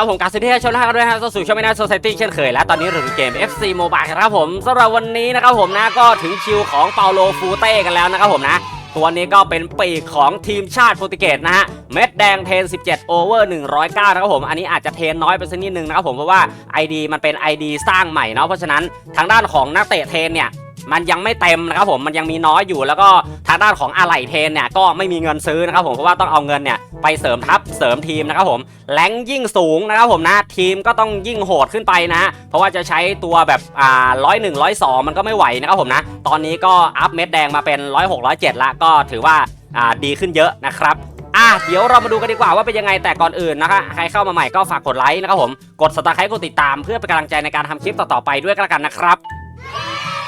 ครับผมการสิทธิ์ชมนะครับด้วยฮะสู่ช่องไม่น่าโซซตี้เช่นเคยและตอนนี้เราอยู่เกม FC Mobile ครับผมสำหรับวันนี้นะครับผมนะก็ถึงคิวของเปาโลฟูเต้กันแล้วนะครับผมนะตัวนี้ก็เป็นปีกของทีมชาติโปรตุเกสนะฮะ เม็ดแดงเทน 17 โอเวอร์ 109 นะครับผม อันนี้อาจจะเทนน้อยไปสักนิดนึงนะครับผม เพราะว่า ID มันเป็น ID สร้างใหม่เนาะ เพราะฉะนั้นทางด้านของนักเตะเทนเนี่ย มันยังไม่เต็มนะครับผมมันยังมีน้อยอยู่แล้วก็ทางด้านของอะไหล่เทนเนี่ยก็ไม่มีเงินซื้อนะครับผมเพราะว่าต้องเอาเงินเนี่ยไปเสริมทัพเสริมทีมนะครับผมแรงยิ่งสูงนะครับผมนะทีมก็ต้องยิ่งโหดขึ้นไปนะเพราะว่าจะใช้ตัวแบบอ่าร้อยหนึ่งร้อยสองมันก็ไม่ไหวนะครับผมนะตอนนี้ก็อัพเม็ดแดงมาเป็นร้อยหกร้อยเจ็ดละก็ถือว่าอ่าดีขึ้นเยอะนะครับอะเดี๋ยวเรามาดูกันดีกว่าว่าเป็นยังไงแต่ก่อนอื่นนะคะใครเข้ามาใหม่ก็ฝากกดไลค์นะครับผม กดสตาร์ไครต์กดติดตามเพื่อเป็นกำลังใจในการทำคลิปต่อๆไปด้วยกันนะครับ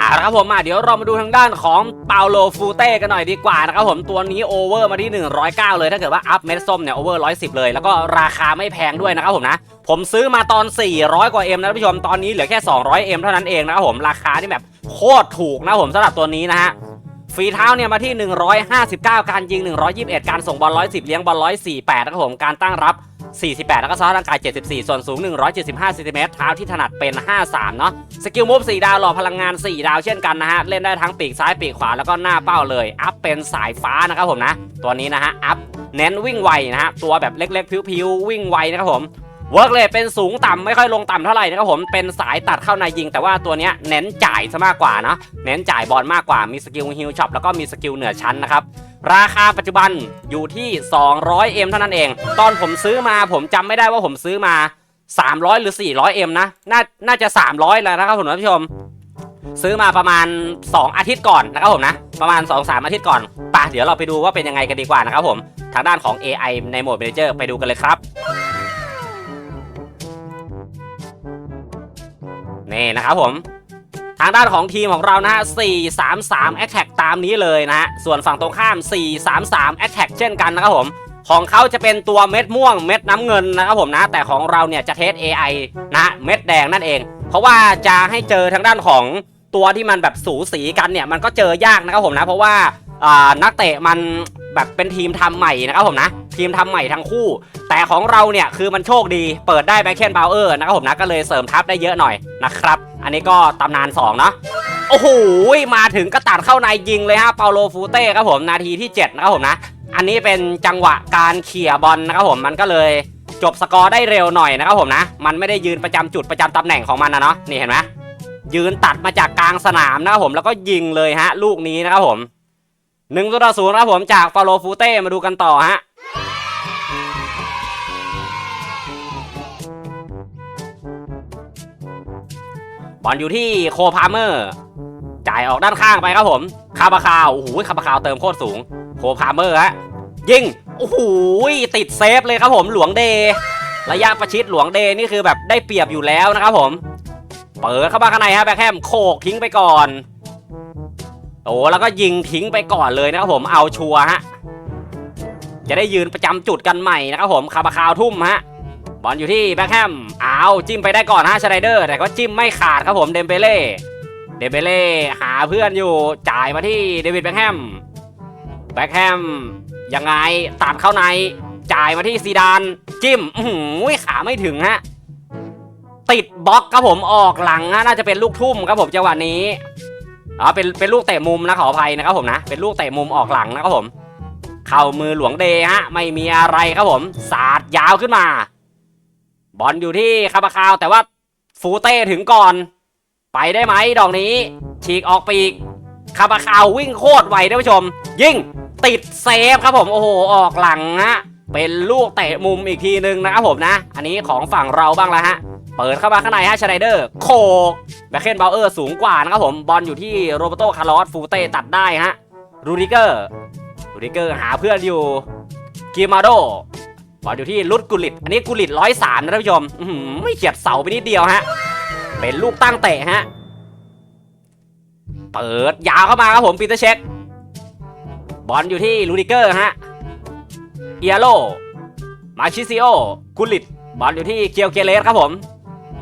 อาละครับผมมาเดี๋ยวเรามาดูทางด้านของเปาโลฟูเต้กันหน่อยดีกว่านะครับผมตัวนี้โอเวอร์มาที่ 109 เลยถ้าเกิดว่าอัพเม็ดส้มเนี่ยโอเวอร์110 เลย แล้วก็ราคาไม่แพงด้วยนะครับผมนะ ผมซื้อมาตอน 400 กว่า M นะท่านผู้ชมตอนนี้เหลือแค่ 200 M เท่านั้นเองนะครับผมราคาที่แบบโคตรถูกนะผมสำหรับตัวนี้นะฮะฝีเท้าเนี่ยมาที่ 159 การยิง 121 การส่งบอล110 เลี้ยงบอล148นะครับผมการตั้งรับ 48 แล้วก็สภาพร่างกาย 74 ส่วนสูง 175ซนติเมตรเท้าที่ถนัดเป็น 53 เนาะสกิลมูฟ4ดาวหล่อพลังงาน 4 ดาวเช่นกันนะฮะ เล่นได้ทั้งปีกซ้ายปีกขวาแล้วก็หน้าเป้าเลย อัพเป็นสายฟ้านะครับผมนะ ตัวนี้นะฮะ อัพเน้นวิ่งไวนะฮะ ตัวแบบเล็กๆ พิ้วๆ วิ่งไวนะครับผม เวิร์กเลยเป็นสูงต่ำไม่ค่อยลงต่ำเท่าไหร่นะครับผมเป็นสายตัดเข้าในยิง แต่ว่าตัวเนี้ยเน้นจ่ายซะมากกว่านะเน้นจ่ายบอลมากกว่ามีสกิลฮิลช็อปแล้วก็มีสกิลเหนือชั้นนะครับราคาปัจจุบันอยู่ที่ 200M เท่านั้นเอง ตอนผมซื้อมาผมจำไม่ได้ว่าผมซื้อมา 300 หรือ 400M นะน่าน่าจะ 300 แล้วนะครับผมท่านผู้ชม ซื้อมาประมาณ 2 อาทิตย์ก่อนนะครับผมนะ ประมาณ 2-3 อาทิตย์ก่อนป่ะเดี๋ยวเราไปดูว่าเป็นยังไงกันดีกว่านะครับผม ทางด้านของ AI ในโหมด Manager ไปดูกันเลยครับ นี่นะครับผม ทางด้านของทีมของเรานะฮะ 433 Attack ตามนี้เลยนะฮะ ส่วนฝั่งตรงข้าม 433 Attack เช่นกันนะครับผม ของเขาจะเป็นตัวเม็ดม่วงเม็ดน้ำเงินนะครับผมนะ แต่ของเราเนี่ยจะเทส AI นะฮะเม็ดแดงนั่นเอง เพราะว่าจะให้เจอทางด้านของตัวที่มันแบบสูสีกันเนี่ยมันก็เจอยากนะครับผมนะ เพราะว่า นักเตะมันแบบเป็นทีมทำใหม่นะครับผมนะ ทีมทำใหม่ทั้งคู่ แต่ของเราเนี่ยคือมันโชคดีเปิดได้แบ็คเคนบาวเออร์นะครับผมนะก็เลยเสริมทัพได้เยอะหน่อยนะครับ อันนี้ก็ตำนาน2เนาะโอ้โหมาถึงก็ตัดเข้าในยิงเลยฮะเปาโลฟูเต้ครับผมนาทีที่ 7 นะครับผมนะ อันนี้เป็นจังหวะการเขี่ยบอลนะครับผมมันก็เลยจบสกอร์ได้เร็วหน่อยนะครับผมนะ มันไม่ได้ยืนประจำจุดประจำตำแหน่งของมันนะเนาะนี่เห็นไหมยืนตัดมาจากกลางสนามนะครับผมแล้วก็ยิงเลยฮะ ลูกนี้นะครับผม หนึ่งต่อศูนย์ครับผมจากเปาโลฟูเต้มาดูกันต่อฮะบอลอยู่ที่โคพาเมอร์จ่ายออกด้านข้างไปครับผมคาบาคาวโอ้โหคาบาคาวเติมโคตรสูง โคพาเมอร์ฮะยิงโอ้โหติดเซฟเลยครับผมหลวงเดระยะประชิดหลวงเดนี่คือแบบได้เปรียบอยู่แล้วนะครับผม เปิดเข้ามาข้างในฮะแบ็คแฮมโขกทิ้งไปก่อน โอ้แล้วก็ยิงทิ้งไปก่อนเลยนะครับผมเอาชัวฮะจะได้ยืนประจำจุดกันใหม่นะครับผมคาบาคาวทุ่มฮะบอลอยู่ที่แบ็คแฮมอ้าวจิ้มไปได้ก่อนฮะชไนเดอร์แต่ก็จิ้มไม่ขาดครับผมเดมเบเล่เดมเบเล่หาเพื่อนอยู่จ่ายมาที่เดวิดแบ็คแฮมแบ็คแฮมยังไงตัดเข้าในจ่ายมาที่ซีดานจิ้มอื้อหือขาไม่ถึงฮะติดบล็อกครับผมออกหลังฮะน่าจะเป็นลูกทุ่มครับผมจังหวะนี้ อ๋อเป็นเป็นลูกเตะมุมนะขออภัยนะครับผมนะ เป็นลูกเตะมุมออกหลังนะครับผม เข้ามือหลวงเดฮะ ไม่มีอะไรครับผม สาดยาวขึ้นมา บอลอยู่ที่คาบาคาว แต่ว่าฟูเต้ถึงก่อน ไปได้ไหมดอกนี้ ฉีกออกปีกคาบาคาววิ่งโคตรไวท่านผู้ชม ยิ่งติดเซฟครับผม โอ้โห ออกหลังฮะ เป็นลูกเตะมุมอีกทีนึงนะครับผมนะ อันนี้ของฝั่งเราบ้างแล้วฮะ เปิดเข้ามาข้างในฮะชไนเดอร์โคกแบ็คเคนเบลเออร์สูงกว่านะครับผมบอลอยู่ที่โรเบโตคาร์ลอสฟูเต้ตัดได้ฮะรูดิเกอร์รูดิเกอร์หาเพื่อนอยู่กิมาโดบอลอยู่ที่ลุดกุลิต อันนี้กุลิตร้อยสามนะท่านผู้ชมไม่เฉียดเสาไปนิดเดียวฮะ เป็นลูกตั้งเตะฮะ เปิดยาวเข้ามาครับผมปีเตอร์เช็ค บอลอยู่ที่ลูดิเกอร์ฮะ เอียโล มาชิซิโอ กุลิต บอลอยู่ที่เกียวเกเลสครับผม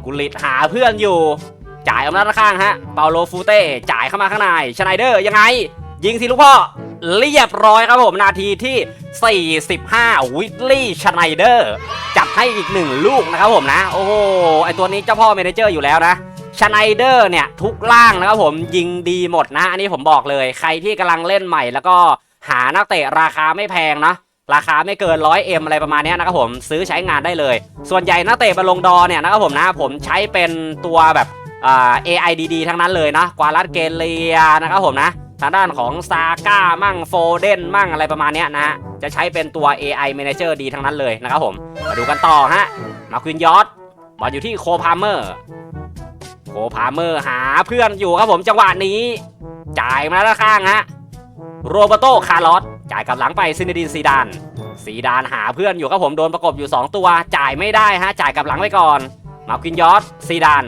กุลิตหาเพื่อนอยู่ จ่ายออกมาด้านข้างฮะ เปาโลฟูเต้จ่ายเข้ามาข้างในชไนเดอร์ยังไง ยิงสิลูกพ่อ เรียบร้อยครับผมนาทีที่ 45 วิลลี่ชไนเดอร์จัดให้อีกหนึ่งลูกนะครับผมนะ โอ้โห ไอตัวนี้เจ้าพ่อเมนเจอร์อยู่แล้วนะชไนเดอร์เนี่ย ทุกล่างนะครับผมยิงดีหมดนะ อันนี้ผมบอกเลย ใครที่กำลังเล่นใหม่แล้วก็หานักเตะราคาไม่แพงนะ ราคาไม่เกิน 100M อะไรประมาณนี้นะครับผมซื้อใช้งานได้เลย ส่วนใหญ่นักเตะบอลลงดอเนี่ยนะครับผมนะผมใช้เป็นตัวแบบเอ่า AI ดีๆทั้งนั้นเลยนะกวาลัดเกเลียนะครับผมนะทางด้านของซาก้ามั่งโฟเดนมั่งอะไรประมาณนี้นะฮะจะใช้เป็นตัว AI Manager ดีทั้งนั้นเลยนะครับผมมาดูกันต่อฮะมาควินยอดบอลอยู่ที่โคพาเมอร์โคพาเมอร์หาเพื่อนอยู่ครับผมจังหวะนี้ จ่ายมาด้านข้างฮะโรเบโตคาร์ลอสายกลับหลังไปซินเดดินซีดานซีดานหาเพื่อนอยู่ครับผมโดนประกบอยู่ 2 ตัว จ่ายไม่ได้ฮะจ่ายกลับหลังไปก่อนมาควินยอดซีดาน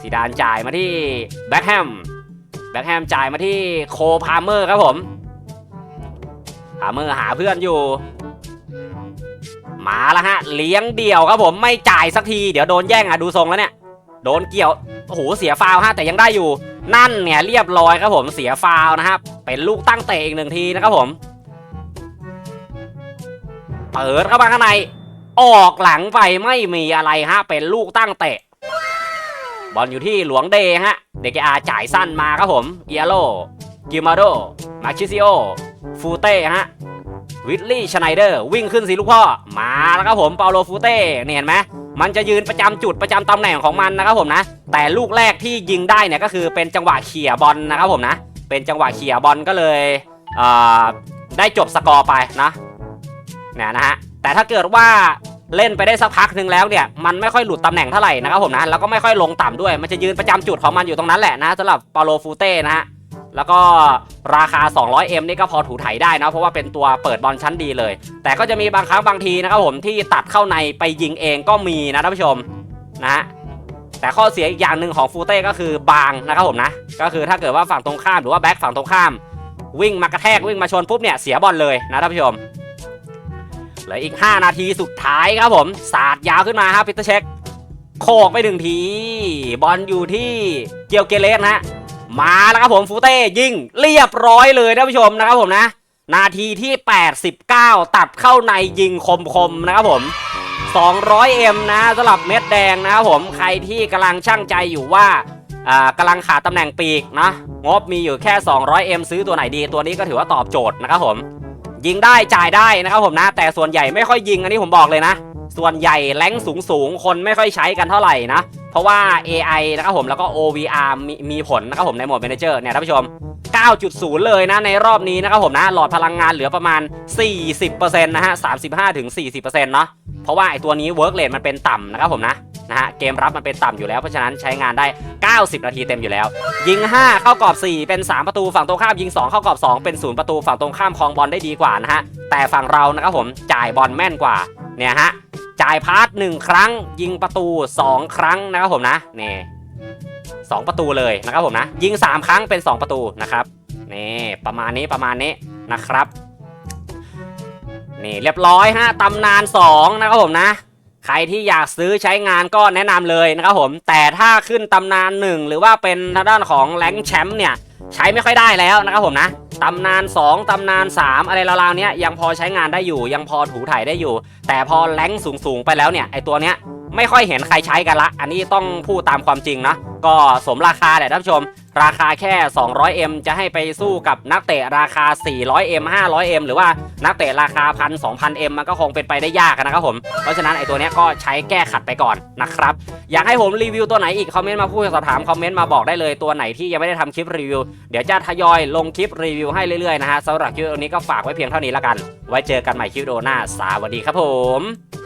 ซีดานจ่ายมาที่แบ็คแฮมแบ็คแฮมจ่ายมาที่โคพาเมอร์ครับผมพาเมอร์หาเพื่อนอยู่ มาแล้วฮะ เลี้ยงเดี่ยวครับผมไม่จ่ายสักทีเดี๋ยวโดนแย่งอะดูทรงแล้วเนี่ยโดนเกี่ยวโอ้โหเสียฟาวฮะแต่ยังได้อยู่นั่นเนี่ยเรียบร้อยครับผมเสียฟาวนะครับเป็นลูกตั้งเตะอีกหนึ่งทีนะครับผม เปิดเข้ามาข้างใน ออกหลังไปไม่มีอะไรฮะ เป็นลูกตั้งเตะ บอลอยู่ที่หลวงเดย์ฮะ เดกอาจ่ายสั้นมาครับผม เอียโล กิมาโด มาชิซิโอ ฟูเต้ฮะ วิลลี่ชไนเดอร์ วิ่งขึ้นสิลูกพ่อ มาแล้วครับผมเปาโลฟูเต้เนี่ยเห็นไหมมันจะยืนประจำจุดประจำตำแหน่งของมันนะครับผมนะ แต่ลูกแรกที่ยิงได้เนี่ยก็คือเป็นจังหวะเขี่ยบอลนะครับผมนะ เป็นจังหวะเขี่ยบอลก็เลยเได้จบสกอร์ไปนะ นี่ยนะฮะแต่ถ้าเกิดว่าเล่นไปได้สักพักหนึ่งแล้วเนี่ยมันไม่ค่อยหลุดตำแหน่งเท่าไหร่นะครับผมนะแล้วก็ไม่ค่อยลงต่ำด้วย มันจะยืนประจำจุดของมันอยู่ตรงนั้นแหละนะสำหรับปาโลฟูเต้นะฮะแล้วก็ราคา 200M นี่ก็พอถูไถได้นะเพราะว่าเป็นตัวเปิดบอลชั้นดีเลย แต่ก็จะมีบางครั้งบางทีนะครับผมที่ตัดเข้าในไปยิงเองก็มีนะท่านผู้ชมนะฮะแต่ข้อเสียอีกอย่างหนึ่งของฟูเต้ก็คือบางนะครับผมนะก็คือถ้าเกิดว่าฝั่งตรงข้ามหรือว่าแบ็คฝั่งตรงข้าม วิ่งมากระแทกวิ่งมาชนปุ๊บเนี่ยเสียบอลเลยนะท่านผู้ชม ลืออีก 5 นาทีสุดท้ายครับผมสาดยาวขึ้นมาครับพิตเช็คโคกไปหนึ่งทีบอลอยู่ที่เกียวเกเลสนะฮะมาแล้วครับผมฟูเต้ยิงเรียบร้อยเลยท่านผู้ชมนะครับผมนะ นาทีที่ 89 ตัดเข้าในยิงคมๆนะครับผม 200M นะสำหรับเม็ดแดงนะครับผมใครที่กำลังช่างใจอยู่ว่าอ่ากำลังขาดตำแหน่งปีกนะงบมีอยู่แค่ 200M ซื้อตัวไหนดี ตัวนี้ก็ถือว่าตอบโจทย์นะครับผม ยิงได้จ่ายได้นะครับผมนะ แต่ส่วนใหญ่ไม่ค่อยยิงอันนี้ผมบอกเลยนะ ส่วนใหญ่แรงสูงสูงคนไม่ค่อยใช้กันเท่าไหร่นะ เพราะว่า AI นะครับผมแล้วก็ OVR มีมีผลนะครับผมในโหมด Manager เนี่ยท่านผู้ชม 9.0 เลยนะในรอบนี้นะครับผมนะ หลอดพลังงานเหลือประมาณ 40%นะฮะ 35-40%เนาะเพราะว่าไอตัวนี้ work rate มันเป็นต่ำนะครับผมนะ นะฮะเกมรับมันเป็นต่ำอยู่แล้วเพราะฉะนั้นใช้งานได้ 90 นาทีเต็มอยู่แล้ว ยิง 5 เข้ากรอบ 4 เป็น 3 ประตูฝั่งตรงข้ามยิง 2 เข้ากรอบ 2 เป็น 0 ประตูฝั่งตรงข้ามครองบอลได้ดีกว่านะฮะแต่ฝั่งเรานะครับผมจ่ายบอลแม่นกว่าเนี่ยฮะจ่ายพาสหนึ่งครั้ง ยิงประตู 2 ครั้งนะครับผมนะนี่สองประตูเลยนะครับผมนะยิง 3 ครั้งเป็น 2 ประตูนะครับนี่ประมาณนี้ประมาณนี้นะครับนี่เรียบร้อยฮะตำนาน 2 นะครับผมนะ รที่อยากซื้อใช้งานก็แนะนำเลยนะครับผม แต่ถ้าขึ้นตำนาน1หรือว่าเป็นทางด้านของแรงแชมป์เนี่ยใช้ไม่ค่อยได้แล้วนะครับผมนะตำนาน 2 ตำนาน 3 อะไรราวๆเนี้ยยังพอใช้งานได้อยู่ ยังพอถูถ่ายได้อยู่ แต่พอแรงสูงๆไปแล้วเนี่ยไอตัวเนี้ยไม่ค่อยเห็นใครใช้กันละ อันนี้ต้องพูดตามความจริงนะก็สมราคาแหละท่านผู้ชม ราคาแค่ 200M จะให้ไปสู้กับนักเตะราคา 400M 500M หรือว่านักเตะราคา1,000 2,000M มันก็คงเป็นไปได้ยากนะครับผม เพราะฉะนั้นไอตัวนี้ก็ใช้แก้ขัดไปก่อนนะครับ อยากให้ผมรีวิวตัวไหนอีก คอมเมนต์มาพูดสอบถามคอมเมนต์มาบอกได้เลยตัวไหนที่ยังไม่ได้ทำคลิปรีวิว เดี๋ยวจะทยอยลงคลิปรีวิวให้เรื่อยๆนะฮะสำหรับคลิปวิดีโอนี้ก็ฝากไว้เพียงเท่านี้แล้วกัน ไว้เจอกันใหม่คลิปวิดีโอหน้าสวัสดีครับผม